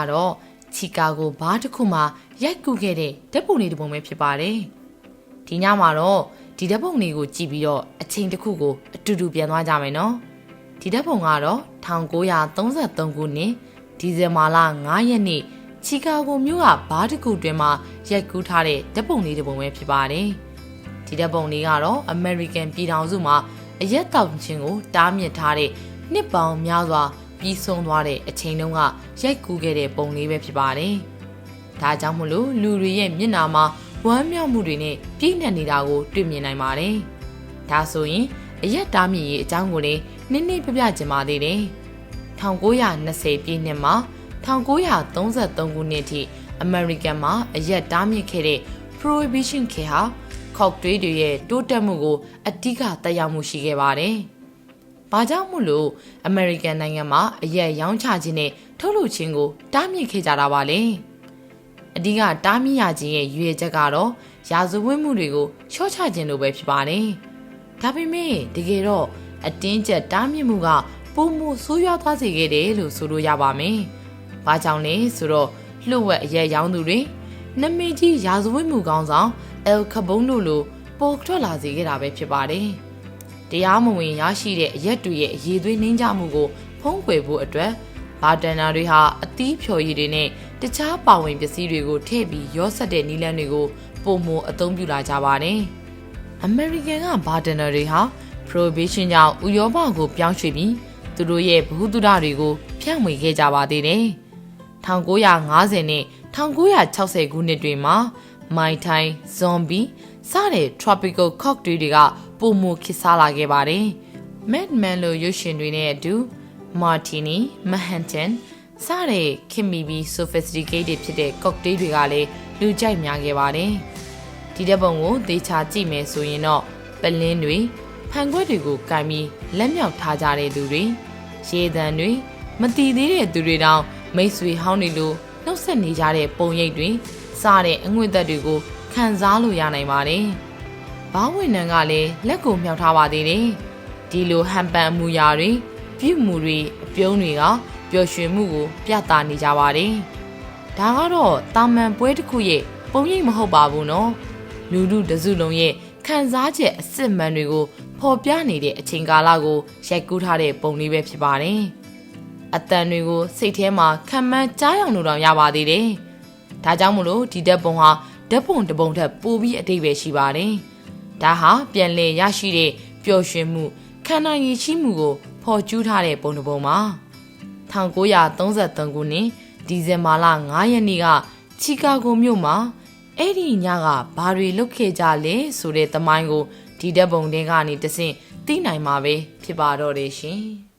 ကတော့ချီကာဂိုဘားတစ်ခုမှာရိုက်ကူးခဲ့တဲ့ဓာတ်ပုံလေးတစ်ပုံပဲဖြစ်ပါတယ်။ဒီညမှာတော့ဒီဓာတ်ပုံလေးကိုကြည့်ပြီးတော့အချိန်တစ်ခုကိုအတူတူပြန်သွားကြမယ်နော်။ဒီဓာတ်ပုံကတော့1933ခုနှစ်ဒီဇင်ဘာလ9ရက်နေ့ချီကာဂိုမြို့ကဘားတစ်ခုတွင်မှာရိုက်ကူးထားတဲ့ဓာတ်ပုံလေးတစ်ပုံပဲဖြစ်ပါတယ်။ဒီဓာတ်ပုံလေးကတော့ American ပြည်ထောင်စုမှာအရက်တောင်ချင်းကိုတားမြစ်ထားတဲ့နှစ်ပေါင်းများစွာ ပြီးဆုံးသွားတဲ့အချိန်တုန်းကရိုက်ကူးခဲ့တဲ့ပုံလေးပဲဖြစ်ပါတယ်။ဒါကြောင့်မလို့လူတွေရဲ့မျက်နှာမှာဝမ်းမြောက်မှုတွေနဲ့ပြည့်နှက်နေတာကိုတွေ့မြင်နိုင်ပါတယ်။ဒါဆိုရင်အရက်တားမြစ်ရေးအကြောင်းကိုလည်းနည်းနည်းပြပြချင်ပါသေးတယ်။1920ပြည့်နှစ်မှာ1933ခုနှစ်ထိအမေရိကန်မှာအရက်တားမြစ်ခဲ့တဲ့ Prohibition ခေတ်ဟာခောက်တွေးတွေရဲ့တိုးတက်မှုကိုအဓိကတက်ရောက်မှုရှိခဲ့ပါတယ်။ ဘာကြောင့်မို့လို့အမေရိကန်နိုင်ငံမှာအရက်ရောင်းချခြင်းနဲ့ထုတ်လုပ်ခြင်းကိုတားမြစ်ခဲ့ကြတာပါလဲ။အဓိကတားမြစ်ရခြင်းရဲ့ရည်ရွယ်ချက်ကတော့ရာဇဝတ်မှုတွေကိုချော့ချခြင်းလိုပဲဖြစ်ပါတယ်။ဒါပေမဲ့တကယ်တော့အတင်းကျပ်တားမြစ်မှုကပုံမှုဆိုးရွားသွားစေခဲ့တယ်လို့ဆိုလို့ရပါမယ်။ဘာကြောင့်လဲဆိုတော့လှုပ်ဝက်အရက်ရောင်းသူတွေနမည်ကြီးရာဇဝတ်မှုကောင်းဆောင်အယ်ခဘုံတို့လိုပေါ်ထွက်လာစေခဲ့တာပဲဖြစ်ပါတယ်။ တရားမဝင်ရရှိတဲ့အရက်တွေရဲ့အရေးသွေးနှင်းကြမှုကိုဖုံးကွယ်ဖို့အတွက်ဘာတန်နာတွေဟာအသီးဖြော်ရည်တွေနဲ့တခြားပါဝင်ပစ္စည်းတွေကိုထည့်ပြီးရောဆက်တဲ့နီလန်းတွေကိုပုံမအသုံးပြုလာကြပါတယ်။ American ကဘာတန်နာတွေဟာ prohibition ကြောင့်ဥရောပကိုပြောင်းရွှေ့ပြီးသူတို့ရဲ့ဗဟုသုတတွေကိုဖြန့်ဝေခဲ့ကြပါသေးတယ်။1950နဲ့1960ခုနှစ်တွေမှာ My Thai Zombie စတဲ့ tropical cocktail တွေကပုံမခစ်စားလာခဲ့ပါတယ်။ Mad Men လိုရုပ်ရှင်တွေနဲ့အတူ Martini, Manhattan စတဲ့ခင်မီပြီး sophisticated ဖြစ်တဲ့ cocktail တွေကလည်းလူကြိုက်များခဲ့ပါတယ်။ဒီတဲ့ပုံကိုသေချာကြည့်မယ်ဆိုရင်တော့ပလင်းတွေဖန်ခွက်တွေကိုကင်ပြီးလက်မြောက်ထားကြတဲ့သူတွေရေတံတွေမတီသေးတဲ့သူတွေတောင်မိတ်ဆွေဟောင်းတွေလိုနှုတ်ဆက်နေကြတဲ့ပုံရိပ်တွေစတဲ့အငွေ့သက်တွေကို ခံစားလို့ရနိုင်ပါတယ်။ဘာဝင်နံကလည်းလက်ကိုမြောက်ထားပါသေးတယ်။ဒီလိုဟန်ပန်မှုရာတွေပြုမှုတွေအပြုံးတွေကပျော်ရွှင်မှုကို ပြသနေကြပါတယ်။ဒါကတော့တာမန်ပွဲတစ်ခုရဲ့ပုံရိပ်မဟုတ်ပါဘူးနော်။လူလူတစုလုံးရဲ့ခံစားချက်အစစ်မှန်တွေကိုဖော်ပြနေတဲ့အချိန်ကာလကိုရိုက်ကူးထားတဲ့ပုံလေးပဲဖြစ်ပါတယ်။အတန်တွေကိုစိတ်ထဲမှာခံမှန်းကြားအောင်လို့တော့ရပါသေးတယ်။ဒါကြောင့်မလို့ဒီဓာတ်ပုံဟာ ဓာတ်ပုံတစ်ပုံထက်ပိုပြီးအတိတ်ပဲရှိပါတယ်။ဒါဟာပြန်လည်ရရှိတဲ့ပျော်ရွှင်မှုခန္ဓာရည်ရှိမှုကိုဖော်ကျူးထားတဲ့ပုံတစ်ပုံပါ1933ခုနှစ်ဒီဇင်ဘာလ9ရက်နေ့ကချီကာဂိုမြို့မှာအဲ့ဒီညကဘာတွေလုပ်ခဲ့ကြလဲဆိုတဲ့သမိုင်းကိုဒီဓာတ်ပုံတွေကနေတဆင့်သိနိုင်မှာပဲဖြစ်ပါတော့တယ်ရှင်။